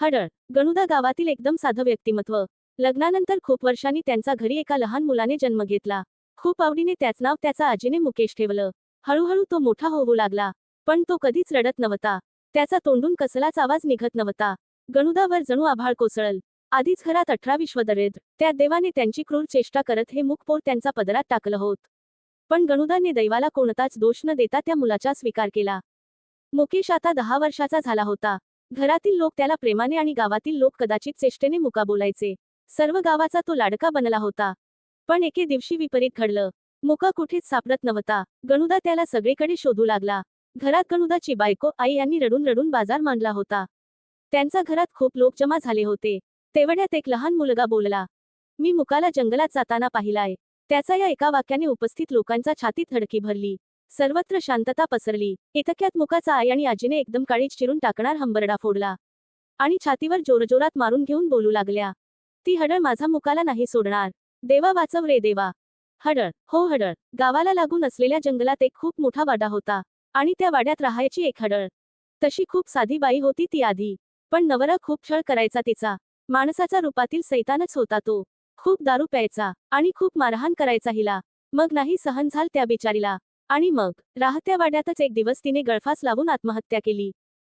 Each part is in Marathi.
हडळ गणुदा गावातील एकदम साधं व्यक्तिमत्व. लग्नानंतर खूप वर्षांनी त्यांचा घरी एका लहान मुलाने जन्म घेतला. खूप आवडीने त्याच नाव त्याचा आजीने मुकेश ठेवलं. हळूहळू तो मोठा होऊ लागला. पण तो कधीच रडत नव्हता. त्याचा तोंडून कसलाच आवाज निघत नव्हता. गणुदावर जणू आभाळ कोसळल. आधीच घरात अठरा विश्वदरेद त्या देवाने त्यांची क्रूर चेष्टा करत हे मुखपोर त्यांचा पदरात टाकलं होत. पण गणुदाने दैवाला कोणताच दोष न देता त्या मुलाचा स्वीकार केला. मुकेश आता दहा वर्षाचा झाला होता. घरातील लोक त्याला प्रेमाने आणि गावातील लोक कदाचित चेष्टेने मुका बोलायचे सर्व गावाचा तो लाडका बनला होता. पण एके दिवशी विपरीत घडलं. मुका कुठेच सापडत नव्हता. गणुदा त्याला सगळीकडे शोधू लागला. घरात गणुदाची बायको आई यांनी रडून रडून बाजार मांडला होता. त्यांचा घरात खूप लोक जमा झाले होते. तेवढ्यात एक लहान मुलगा बोलला मी मुकाला जंगलात जाताना पाहिलाय. त्याचा या एका वाक्याने उपस्थित लोकांचा छातीत धडकी भरली. सर्वत्र शांतता पसरली. इतक्यात मुकाचा आई आणि आजीने एकदम काळीच चिरून टाकणार हंबरडा फोडला. आणि छातीवर जोरजोरात मारून घेऊन बोलू लागल्या. ती हडळ माझा मुकाला नाही सोडणार. देवा वाचव रे देवा. हडळ. हो हडळ. गावाला लागून असलेल्या जंगलात एक खूप मोठा वाडा होता. आणि त्या वाड्यात राहायची एक हडळ. तशी खूप साधी बाई होती ती आधी. पण नवरा खूप छळ करायचा तिचा. माणसाचा रूपातील सैतानच होता तो. खूप दारू प्यायचा. आणि खूप मारहाण करायचा हिला. मग नाही सहन झाल त्या बिचारीला. आणि मग राहत्या वाड्यातच एक दिवस तिने गळफास लावून आत्महत्या केली.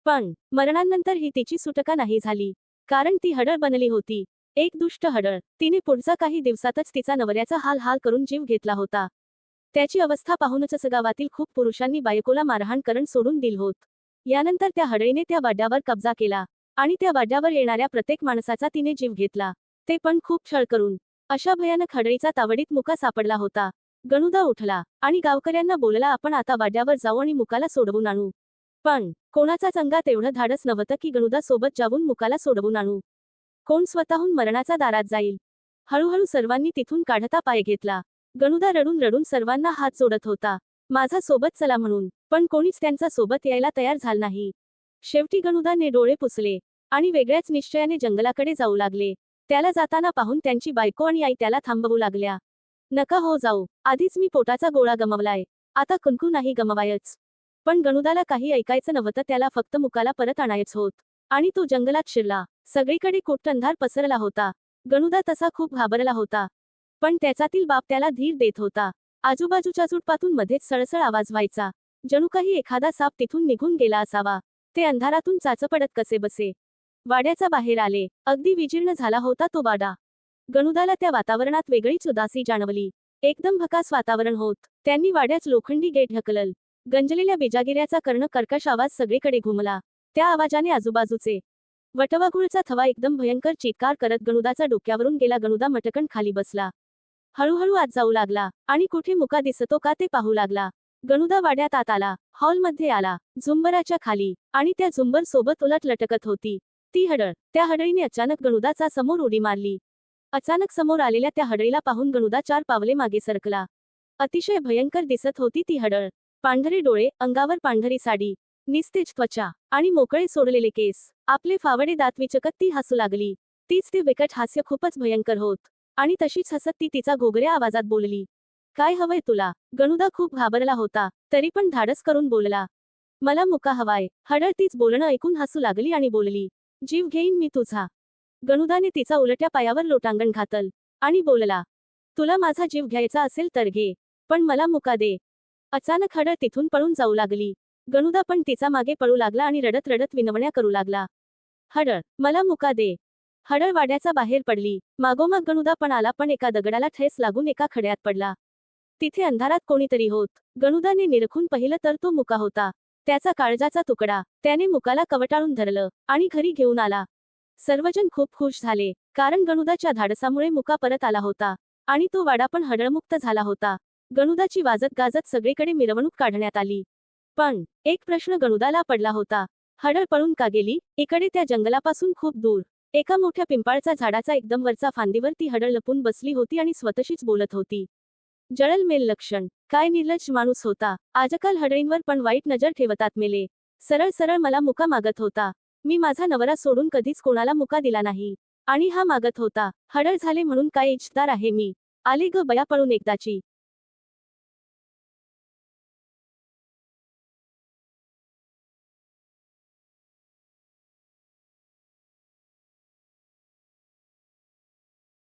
पण मरणानंतर ही तिची सुटका नाही झाली. कारण ती हडळ बनली होती. एक दुष्ट हडळ तिने पुढचा काही दिवसातच तिचा नवऱ्याचा हाल हाल करून जीव घेतला होता. त्याची अवस्था पाहूनच गावातील खूप पुरुषांनी बायकोला मारहाण करण सोडून दिल होत. यानंतर त्या हडळीने त्या वाड्यावर कब्जा केला आणि त्या वाड्यावर येणाऱ्या प्रत्येक माणसाचा तिने जीव घेतला. ते पण खूप छळ करून अशा भयानक हडळीचा तावडीत मुका सापडला होता. गणुदा उठला आणि गावकऱ्यांना बोलला आपण आता वाड्यावर जाऊ आणि मुकाला सोडवून आणू. पण कोणाचा अंगात एवढं धाडस नव्हतं की गणुदा सोबत जाऊन मुकाला सोडवून आणू. कोण स्वतःहून मरणाचा दारात जाईल? हळूहळू सर्वांनी तिथून काढता पाय घेतला. गणुदा रडून रडून सर्वांना हात जोडत होता. माझा सोबत चला म्हणून पण कोणीच त्यांचा सोबत यायला तयार झाला नाही. शेवटी गणुदाने डोळे पुसले आणि वेगळ्याच निश्चयाने जंगलाकडे जाऊ लागले. त्याला जाताना पाहून त्यांची बायको आणि आई त्याला थांबवू लागल्या. नका हो जाऊ. आधीच मी पोटाचा गोळा गमवलाय. आता कुंकू नाही गमवायच. पण गणुदाला काही ऐकायचं नव्हतं त्याला फक्त मुकाला परत आणायच होत. आणि तो जंगलात शिरला. सगळीकडे कोट अंधार पसरला होता. गणुदा तसा खूप घाबरला होता. पण त्याच्यातील बाप त्याला धीर देत होता. आजूबाजूच्या झुडपातून मध्येच सळसळ आवाज व्हायचा. जणू काही एखादा साप तिथून निघून गेला असावा. ते अंधारातून चाचपडत कसे बसे? वाड्याचा बाहेर आले. अगदी विजीर्ण झाला होता तो वाडा. गणुदाला त्या वातावरणात वेगळीच उदासी जाणवली. एकदम भकास वातावरण होत. त्यांनी वाड्याच लोखंडी गेट ढकलल. गंजलेल्या बिजागिऱ्याचा कर्ण कर्कश आवाज सगळीकडे घुमला. त्या आवाजाने आजूबाजूचे वटवाघुळचा थवा एकदम भयंकर चित्कार करत गणुदाचा डोक्यावरून गेला. गणुदा मटकण खाली बसला. हळूहळू आत जाऊ लागला आणि कुठे मुका दिसतो का ते पाहू लागला. गणुदा वाड्यात आत आला. हॉलमध्ये आला. झुंबराच्या खाली आणि त्या झुंबर सोबत उलट लटकत होती. ती हडळ. त्या हडळीने अचानक गणुदाचा समोर उडी मारली. अचानक समोर आलेल्या त्या हडळीला पाहून गणुदा चार पावले मागे सरकला. अतिशय भयंकर दिसत होती ती हडळ. पांढरे डोळे अंगावर पांढरी साडी निस्तेज त्वचा आणि मोकळे सोडलेले केस. आपले फावडे दात विचकत ती हसू लागली. तीच ते विकट हास्य खूपच भयंकर होत आणि तशीच हसत ती तिचा घोगऱ्या आवाजात बोलली. काय हवंय तुला? गणुदा खूप घाबरला होता तरी पण धाडस करून बोलला. मला मुका हवाय. हडळ तीच बोलणं ऐकून हसू लागली आणि बोलली जीव घेईन मी तुझा. गणुदाने तिचा उलट्या पायावर लोटांगण घातल आणि बोलला तुला माझा जीव घ्यायचा असेल तर घे पण मला मुका दे. अचानक हडळ तिथून पळून जाऊ लागली. गणुदा पण तिचा मागे पळू लागला आणि रडत रडत विनवण्या करू लागला. हडळ मला मुका दे. हडळ वाड्याचा बाहेर पडली. मागोमाग गणुदा पण आला पण एका दगडाला ठेस लागून एका खड्यात पडला. तिथे अंधारात कोणीतरी होत. गणुदाने निरखून पाहिलं तर तो मुका होता. त्याचा काळजाचा तुकडा. त्याने मुकाला कवटाळून धरलं आणि घरी घेऊन आला. सर्वजण खूप खुश झाले कारण गणुदाच्या धाडसामुळे मुका परत आला होता आणि तो वाडा पण हडळमुक्त झाला होता. गणुदाची वाजत गाजत सगळीकडे मिरवणूक काढण्यात आली. पण एक प्रश्न गणुदाला पडला होता. हडळ पळून का गेली? इकडे त्या जंगलापासून खूप दूर. एका मोठ्या पिंपाळचा झाडाचा एकदम वरचा फांदीवर ती हडळ लपून बसली होती आणि स्वतःशीच बोलत होती. जळल मेल लक्षण. काय निर्लज माणूस होता. आजकाल हडळींवर पण वाईट नजर ठेवतात मेले. सरळ सरळ मला मुका मागत होता. मी माझा नवरा सोडून कधीच कोणाला मुका दिला नाही. आणि हा मागत होता. हडळ झाले म्हणून काय इच्छदार आहे मी. आले ग बया पळून एकदाची.